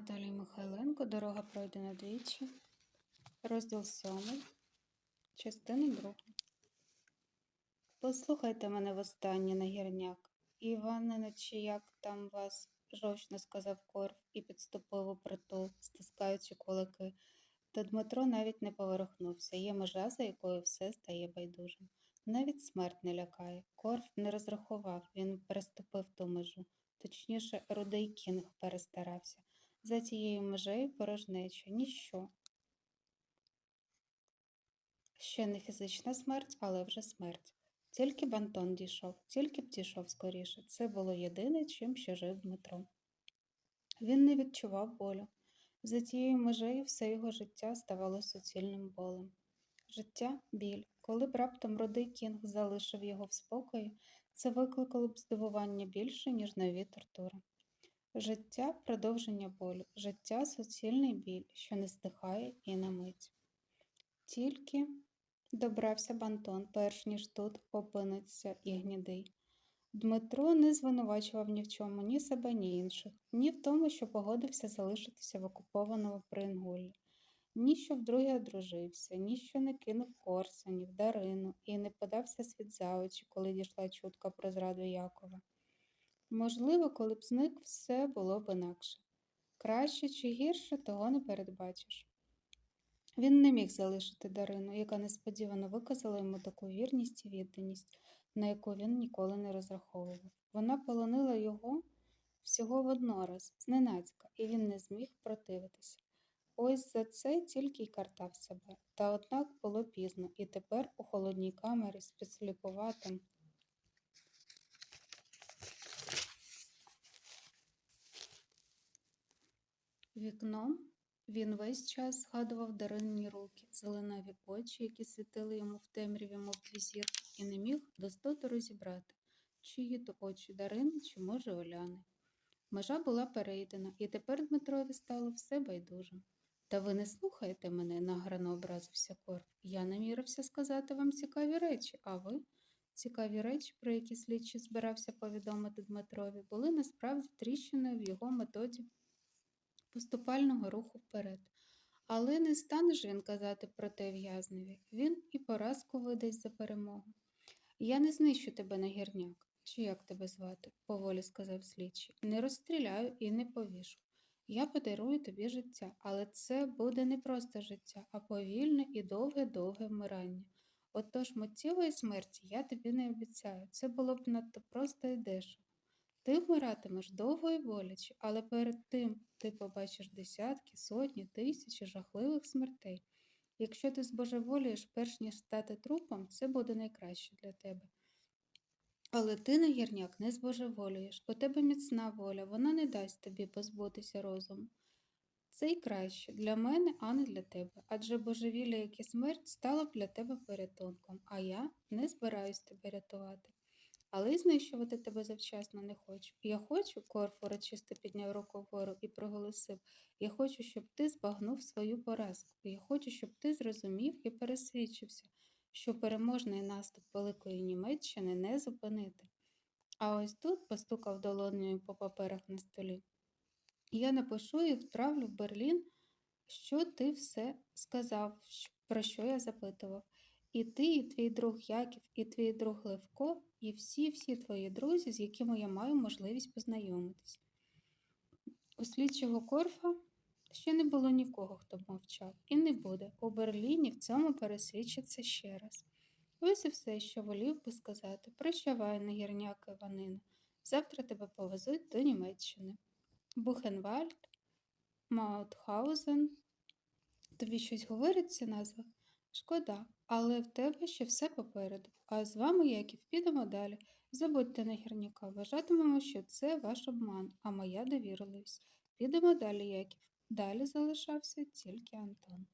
Наталія Михайленко, дорога пройдена двічі, розділ сьомий, частина друга. Послухайте мене востаннє нагірняк. Іване, чи як там вас, жовчно сказав Корф і підступив у притул, стискаючи кулаки. Та Дмитро навіть не поворухнувся. Є межа, за якою все стає байдужим. Навіть смерть не лякає. Корф не розрахував, він переступив ту межу. Точніше, рудий кінг перестарався. За цією межею порожнеча, ніщо. Ще не фізична смерть, але вже смерть. Тільки б Антон дійшов, тільки б дійшов скоріше. Це було єдине, чим ще жив Дмитро. Він не відчував болю. За тією межею все його життя ставало суцільним болем. Життя біль. Коли б раптом рудий кінг залишив його в спокої, це викликало б здивування більше, ніж нові тортури. Життя продовження болю, життя суцільний біль, що не стихає і на мить. Тільки добрався б Антон, перш ніж тут опиниться і гнідий. Дмитро не звинувачував ні в чому ні себе, ні інших, ні в тому, що погодився залишитися в окупованому Прингулі, ні що вдруге одружився, ні що не кинув Корсунів, Дарину і не подався світ за очі, коли дійшла чутка про зраду Якова. Можливо, коли б зник, все було б інакше. Краще чи гірше, того не передбачиш. Він не міг залишити Дарину, яка несподівано виказала йому таку вірність і відданість, на яку він ніколи не розраховував. Вона полонила його всього воднораз, зненацька, і він не зміг противитися. Ось за це тільки й картав себе. Та однак було пізно, і тепер у холодній камері з вікном він весь час згадував даринні руки, зеленаві очі, які світили йому в темряві, мов дві і не міг достоту розібрати, чиї то очі Дарини, чи, може, Оляни. Межа була перейдена, і тепер Дмитрові стало все байдуже. Та ви не слухаєте мене, награно образився Корф. Я намірився сказати вам цікаві речі, а ви? Цікаві речі, про які слідчий збирався повідомити Дмитрові, були насправді тріщиною в його методі поступального руху вперед. Але не стане ж він казати про те в'язневі. Він і поразку видасть за перемогу. Я не знищу тебе на гірняк. Чи як тебе звати? поволі сказав слідчий. Не розстріляю і не повішу. Я подарую тобі життя, але це буде не просто життя, а повільне і довге-довге вмирання. Отож миттєвої смерті я тобі не обіцяю. Це було б надто просто і дешево. Ти вмиратимеш довго і боляче, але перед тим ти побачиш десятки, сотні, тисячі жахливих смертей. Якщо ти збожеволієш, перш ніж стати трупом, це буде найкраще для тебе. Але ти, негірняк, не збожеволієш, у тебе міцна воля, вона не дасть тобі позбутися розуму. Це й краще для мене, а не для тебе, адже божевілля, як і смерть, стало б для тебе порятунком, а я не збираюсь тебе рятувати. Але й знищувати тебе завчасно не хочу. Я хочу, Корф урочисто підняв руку вгору і проголосив, я хочу, щоб ти збагнув свою поразку. Я хочу, щоб ти зрозумів і пересвідчився, що переможний наступ Великої Німеччини не зупинити. А ось тут постукав долонею по паперах на столі. Я напишу і вправлю в Берлін, що ти все сказав, про що я запитував. І ти, і твій друг Яків, і твій друг Левко, і всі-всі твої друзі, з якими я маю можливість познайомитись. У слідчого Корфа ще не було нікого, хто б мовчав, і не буде. У Берліні в цьому пересвідчиться ще раз. Ось і все, що волів би сказати. Прощавай, негірняк Іванина. Завтра тебе повезуть до Німеччини. Бухенвальд, Маутхаузен. Тобі щось говорить ця назва? Шкода, але в тебе ще все попереду. А з вами, Яків, підемо далі. Забудьте на гірняка, вважатимемо, що це ваш обман, а моя довірливість. Підемо далі, Яків. Далі залишався тільки Антон.